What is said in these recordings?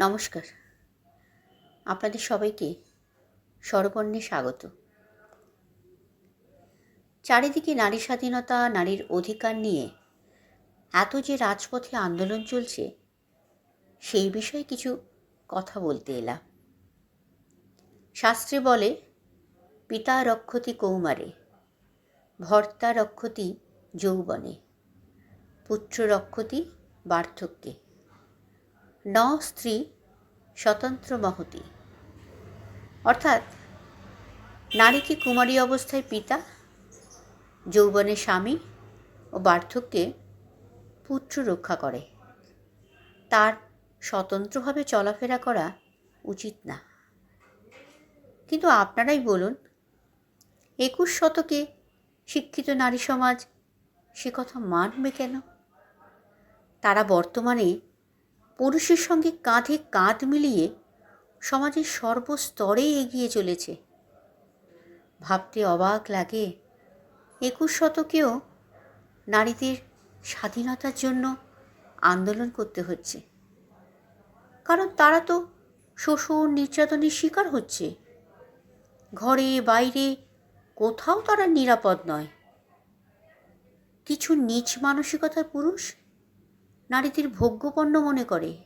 নমস্কার। আপনাদের সবাইকে স্বরবর্ণে স্বাগত। চারিদিকে নারী স্বাধীনতা, নারীর অধিকার নিয়ে এত যে রাজপথে আন্দোলন চলছে, সেই বিষয়ে কিছু কথা বলতে এলাম। শাস্ত্রে বলে, পিতা রক্ষতি কৌমারে, ভর্তা রক্ষতি যৌবনে, পুত্র রক্ষতি বার্ধক্যে। ন স্ত্রী স্বতন্ত্র মহতি। অর্থাৎ নারীকে কুমারী অবস্থায় পিতা, যৌবনে স্বামী ও বার্ধক্যে পুত্র রক্ষা করে? তার স্বতন্ত্রভাবে চলাফেরা করা উচিত না। কিন্তু আপনারাই বলুন, একুশ শতকে শিক্ষিত নারী সমাজ সে কথা মানবে কেন? তারা বর্তমানে পুরুষের সঙ্গে কাঁধে কাঁধ মিলিয়ে সমাজের সর্বস্তরে এগিয়ে চলেছে। ভাবতে অবাক লাগে, একুশ শতকেও নারীদের স্বাধীনতার জন্য আন্দোলন করতে হচ্ছে। কারণ তারা তো শোষণ, নির্যাতনের শিকার হচ্ছে। ঘরে, বাইরে কোথাও তারা নিরাপদ নয়। কিছু নিচ মানসিকতার পুরুষ নারীদের ভোগ্যপণ্য মনে করে।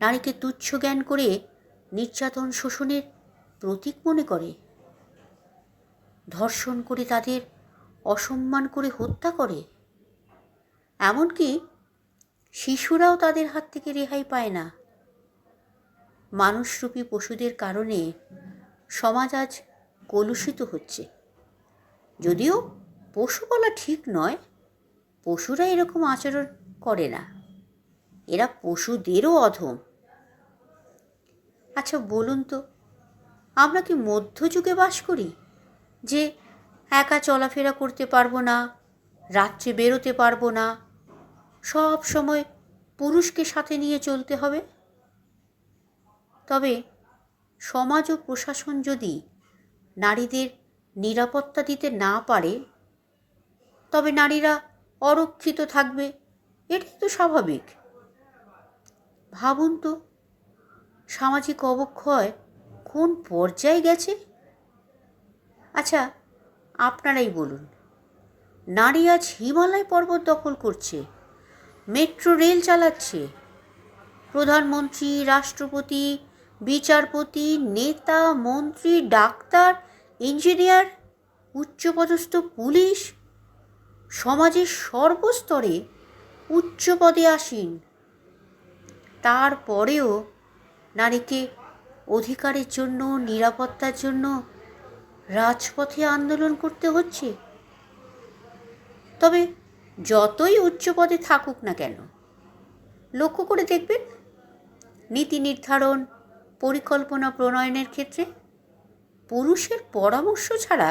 নারীকে তুচ্ছ জ্ঞান করে নির্যাতন শোষণের প্রতীক মনে করে। ধর্ষণ করে তাদের অসম্মান করে হত্যা করে। এমনকি শিশুরাও তাদের হাত থেকে রেহাই পায় না। মানুষরূপী পশুদের কারণে সমাজ আজ কলুষিত হচ্ছে। যদিও পশু বলা ঠিক নয়, পশুরা এরকম আচরণ করে না। এরা পশুদেরও অধম। আচ্ছা বলুন তো, আমরা কি মধ্যযুগে বাস করি? যে একা চলাফেরা করতে পারব না, রাত্রে বেরোতে পারব না, সব সময় পুরুষকে সাথে নিয়ে চলতে হবে? তবে সমাজ ও প্রশাসন যদি নারীদের নিরাপত্তা দিতে না পারে, তবে নারীরা অরক্ষিত থাকবে এটাই তো স্বাভাবিক। ভাবুন তো, সামাজিক অবক্ষয় কোন পর্যায়ে গেছে? আচ্ছা আপনারাই বলুন, নারী আজ হিমালয় পর্বত দখল করছে, মেট্রো রেল চালাচ্ছে, প্রধানমন্ত্রী, রাষ্ট্রপতি, বিচারপতি, নেতা, মন্ত্রী, ডাক্তার, ইঞ্জিনিয়ার, উচ্চপদস্থ পুলিশ, সমাজের সর্বস্তরে উচ্চ পদে আসীন। তারপরেও নারীকে অধিকারের জন্য, নিরাপত্তার জন্য রাজপথে আন্দোলন করতে হচ্ছে। তবে যতই উচ্চ পদে থাকুক না কেন, লক্ষ্য করে দেখবেন, নীতি নির্ধারণ, পরিকল্পনা প্রণয়নের ক্ষেত্রে পুরুষের পরামর্শ ছাড়া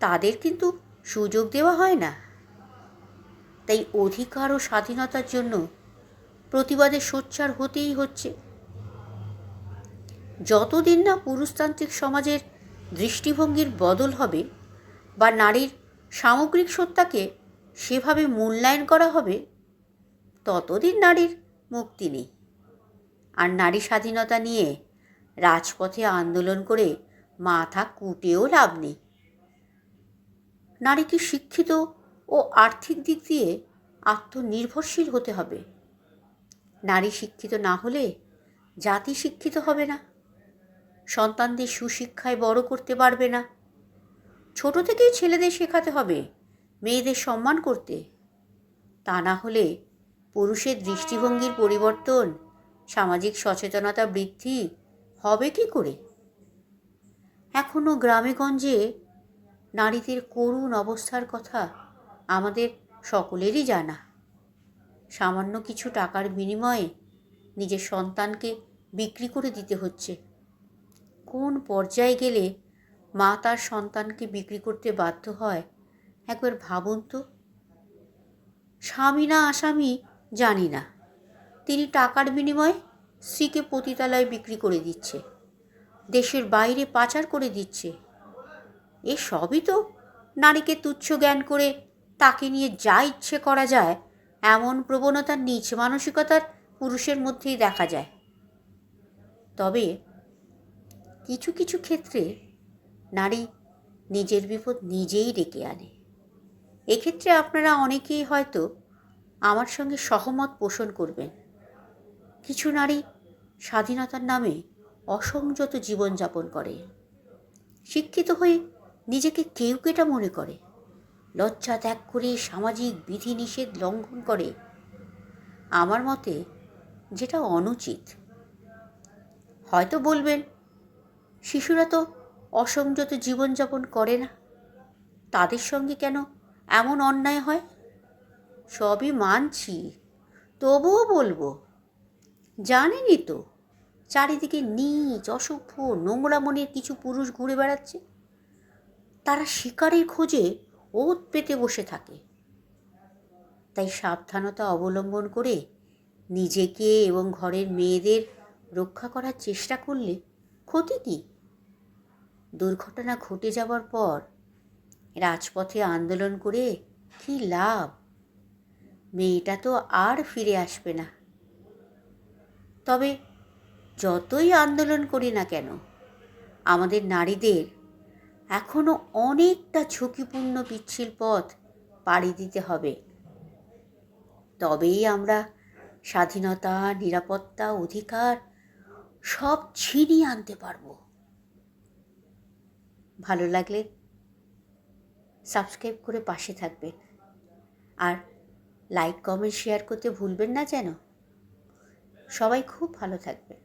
তাদের কিন্তু সুযোগ দেওয়া হয় না। তাই অধিকার ও স্বাধীনতার জন্য প্রতিবাদে সোচ্চার হতেই হচ্ছে। যতদিন না পুরুষতান্ত্রিক সমাজের দৃষ্টিভঙ্গির বদল হবে বা নারীর সামগ্রিক সত্তাকে সেভাবে মূল্যায়ন করা হবে, ততদিন নারীর মুক্তি নেই। আর নারী স্বাধীনতা নিয়ে রাজপথে আন্দোলন করে মাথা কুটেও লাভ নেই। নারীকে শিক্ষিত ও আর্থিক দিক দিয়ে আত্মনির্ভরশীল হতে হবে। নারী শিক্ষিত না হলে জাতি শিক্ষিত হবে না। সন্তানদের সুশিক্ষায় বড় করতে পারবে না। ছোট থেকেই ছেলেদের শেখাতে হবে, মেয়েদের সম্মান করতে। তা না হলে পুরুষের দৃষ্টিভঙ্গির পরিবর্তন, সামাজিক সচেতনতা বৃদ্ধি হবে কি করে? এখনও গ্রামেগঞ্জে নারীদের করুণ অবস্থার কথা আমাদের সকলেরই জানা। সামান্য কিছু টাকার বিনিময়ে নিজের সন্তানকে বিক্রি করে দিতে হচ্ছে। কোন পর্যায়ে গেলে মা তার সন্তানকে বিক্রি করতে বাধ্য হয়, একবার ভাবুন তো। স্বামী না আসামি জানি না। তিনি টাকার বিনিময়ে স্ত্রীকে পতিতালয়ে বিক্রি করে দিচ্ছে, দেশের বাইরে পাচার করে দিচ্ছে। এ সবই তো নারীকে তুচ্ছ জ্ঞান করে তাকে নিয়ে যা ইচ্ছে করা যায়, এমন প্রবণতার নিচ মানসিকতার পুরুষের মধ্যেই দেখা যায়। তবে কিছু কিছু ক্ষেত্রে নারী নিজের বিপদ নিজেই ডেকে আনে। এক্ষেত্রে আপনারা অনেকেই হয়তো আমার সঙ্গে সহমত পোষণ করবেন। কিছু নারী স্বাধীনতার নামে অসংযত জীবনযাপন করে। শিক্ষিত হয়ে নিজেকে কেউ কেটা মনে করে। লজ্জা ত্যাগ করে সামাজিক বিধিনিষেধ লঙ্ঘন করে। আমার মতে যেটা অনুচিত। হয়তো বলবেন, শিশুরা তো অসংযত জীবনযাপন করে না। তাদের সঙ্গে কেন এমন অন্যায় হয়? সবই মানছি, তবুও বলব, জানেনই তো, চারিদিকে নীচ, অসভ্য, নোংরা মনের কিছু পুরুষ ঘুরে বেড়াচ্ছে। তারা শিকারের খোঁজে ওত পেতে বসে থাকে। তাই সাবধানতা অবলম্বন করে নিজেকে এবং ঘরের মেয়েদের রক্ষা করার চেষ্টা করলে ক্ষতি কী? দুর্ঘটনা ঘটে যাওয়ার পর রাজপথে আন্দোলন করে কি লাভ? মেয়েটা তো আর ফিরে আসবে না। তবে যতই আন্দোলন করি না কেন, আমাদের নারীদের এখনও অনেকটা ঝুঁকিপূর্ণ পিচ্ছিল পথ পাড়ি দিতে হবে। তবেই আমরা স্বাধীনতা, নিরাপত্তা, অধিকার সব ছিনিয়ে আনতে পারব। ভালো লাগলে সাবস্ক্রাইব করে পাশে থাকবেন। আর লাইক, কমেন্ট, শেয়ার করতে ভুলবেন না যেন। সবাই খুব ভালো থাকবেন।